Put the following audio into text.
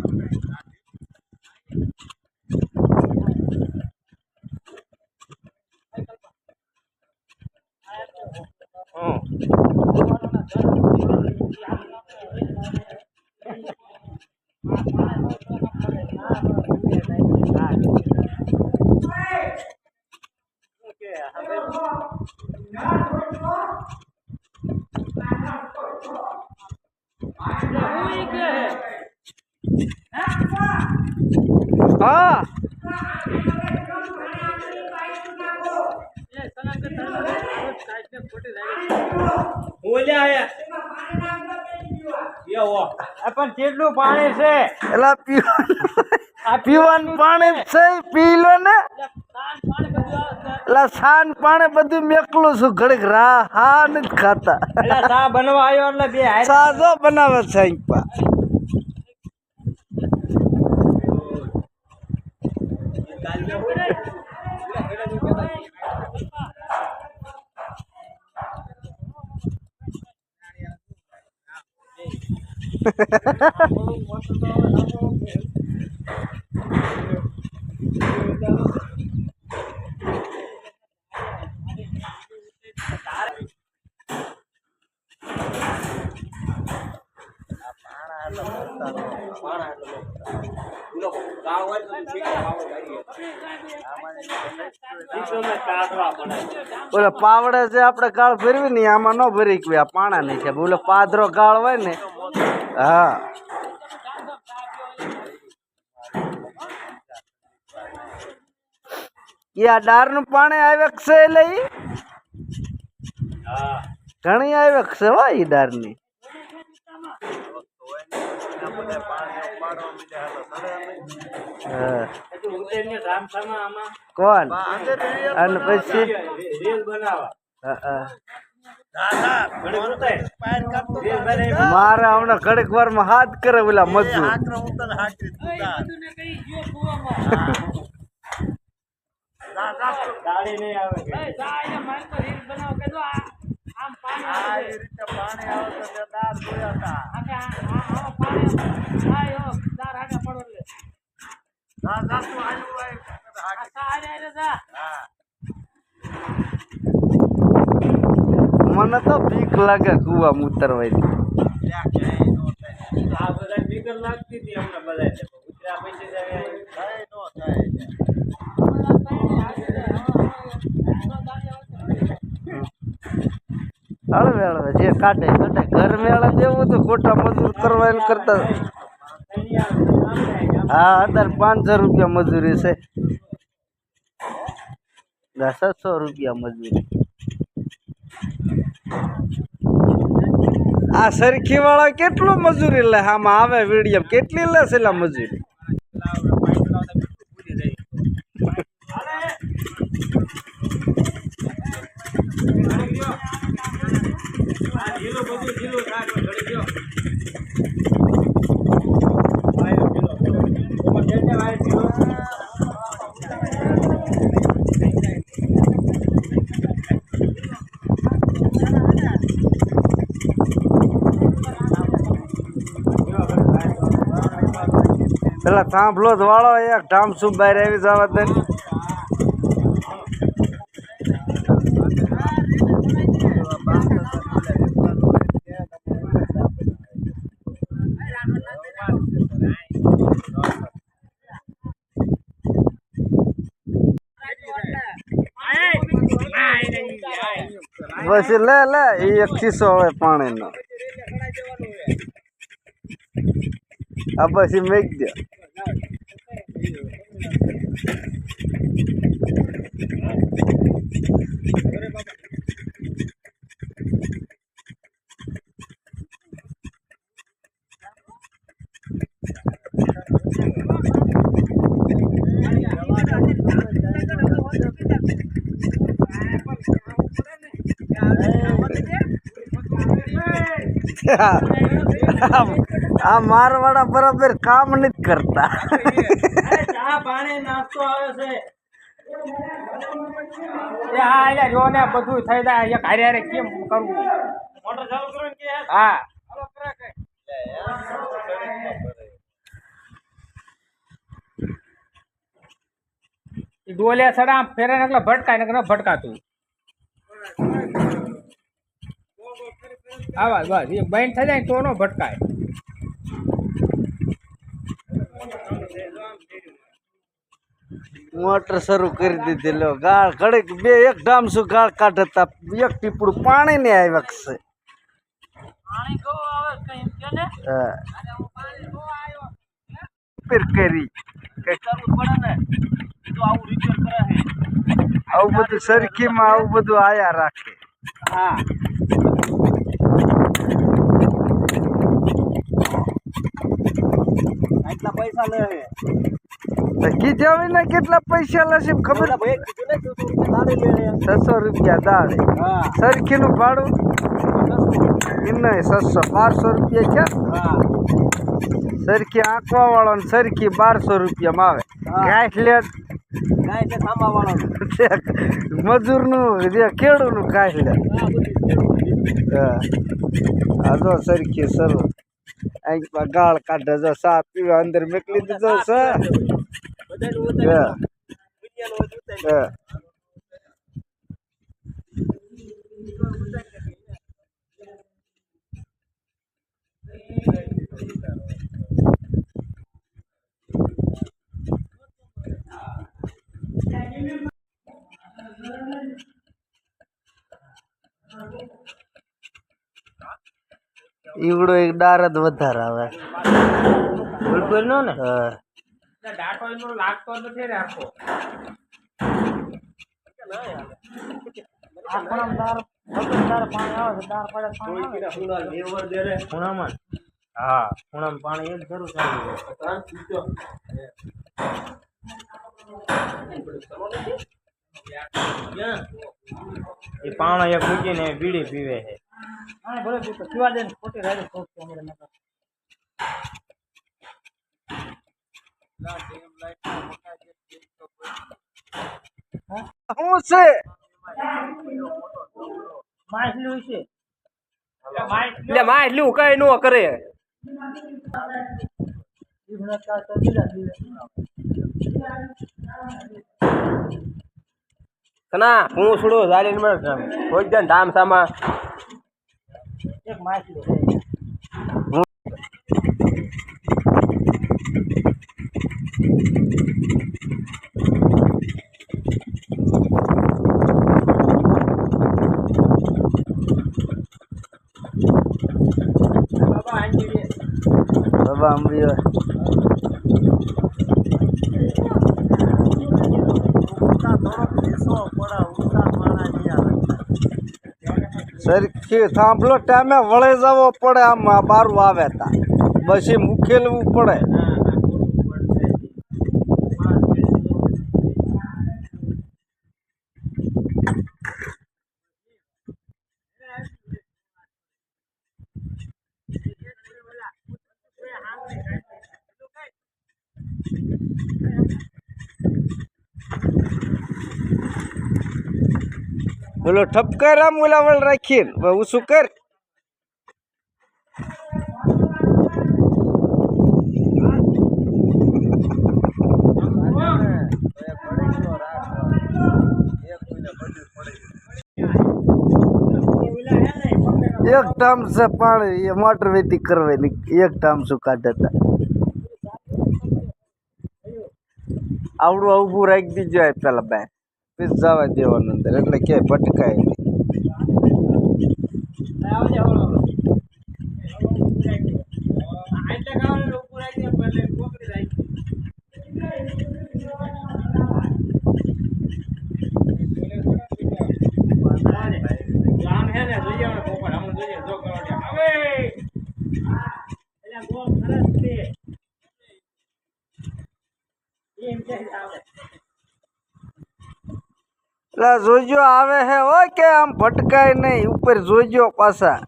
હમ. હા યો આ પણ કેટલું પાણી છે. એલા પીવાનું પીવાનું પાણી છે પી લો ને. એલા સાન પાણી બધું મેકલું છું. ઘડીક રા હા નથી ખાતા. એટલે ચા બનવા આવ્યો એટલે બે સાજો બનાવે છે પા. ઓલો પાવડે છે આપણે કાળ ફેરવી ને આમાં ન ભરી કે આ પાણા નહીં છે. ઓલો પાદરો કાળ હોય ને હા. ઈ આ ડારનું પાણી આવે છે એટલે ઘણી આવે છે વા ઈ ડારની કોણ? અને પછી? રેલ બનાવવા. હા, હા. ઘડીક ઉતાર. રેલ બનાવી. મારે હમણાં ઘડીક વારમાં હાથ કરે ઓલા મજૂર. આવે મને તો બીક લાગે કુવા ઉતરવાની. હળવે હળવે જે કાઢે કાઢે ઘર મેળા જેવું તો ખોટા મજૂર કરવા એમ કરતા હા અત્યારે પાંચસો રૂપિયા મજૂરી છે. છસો રૂપિયા મજૂરી આ સરખી વાળા કેટલું મજૂરી લે? આમાં આવે વીડિયો. કેટલી લે છે મજૂરી? આ પેલા થાંભલો જ વાળો એક ઢામ શું બહાર આવી જવા દે. બસ લે લે એ એક ખિસ્સો હવે પાણીનો આ પછી મેક દે. આ મારવાડા બરાબર કામ નથી કરતા. ચા પાણી નાસ્તો જો ને બધું થઈ જાય એક હારે કેમ કરવું? મોટર ચાલુ કરો કે. હા ડોલે સડા ફેરે એટલે ભટકાય ને ભટકાતું. આવા બસ એ બંધ થઈ જાય તો નો ભટકાય. મોટર શરૂ કરી દીધી લો ગાળ ઘડીક બે એક ડામસું ગાળ કાઢતા એક ટીપડું પાણી ને આવ્યા છે હા. ફિર કરી કે આવું બધું સરખીમાં આવું બધું આયા રાખે હા આટલા પૈસા લે કીધા વિના કેટલા પૈસા લેશે ખબર? ને છસો રૂપિયા દાડે. હા. સરખીનું ભાડું? નહીં છસો બારસો રૂપિયા છે હા. સરખી આંકવા વાળો ને સરખી બારસો રૂપિયામાં આવે. કાંઠલેટ કાંઈ તે થાંભા વાળો મજૂરનું જે ખેડૂતનું. કાંઠલેટ હા જો સરખી સરું અહીં ગાળ કાઢે જો સા પીવા અંદર મેકલી દીધો છે. ઈવડો એક ડાર જ વધારે આવે. બિલકુલ નો ને? હા. એનો લાગતો નથી રે આખો. કોઈકીના ખૂણા લેવર દે રે. ખૂણામાં હા ખૂણામાં પાણી એક જરૂર ચાલુ છે. ત્રણ ચૂચો ક્યાં એ પાણા એક મૂકીને બીડી પીવે છે. શું છે? એટલે માં એટલું કઈ ન કરે. કના હું છોડો માં કોઈ ધામ સામા બાબા અંબી સરખી થાંભલો ટાઈમે વળે જવો પડે આમ બારું આવે તા પછી મુકેલવું પડે. બોલો ઠપકાર આમ ઉલાવળ રાખીને ઉસું કર? એક ટામ છે પાણી, એ મોટર વેતી કરવાની. એક ટામ શું કાઢતા. આવડું ઊભું રાખી દીજો પેલા બે પછી જવા દેવાનું અંદર એટલે કે ભટકાય નહીં. એટલે જોજો આવે હે હોય કે આમ ભટકાય નહીં ઉપર જોજો પાછા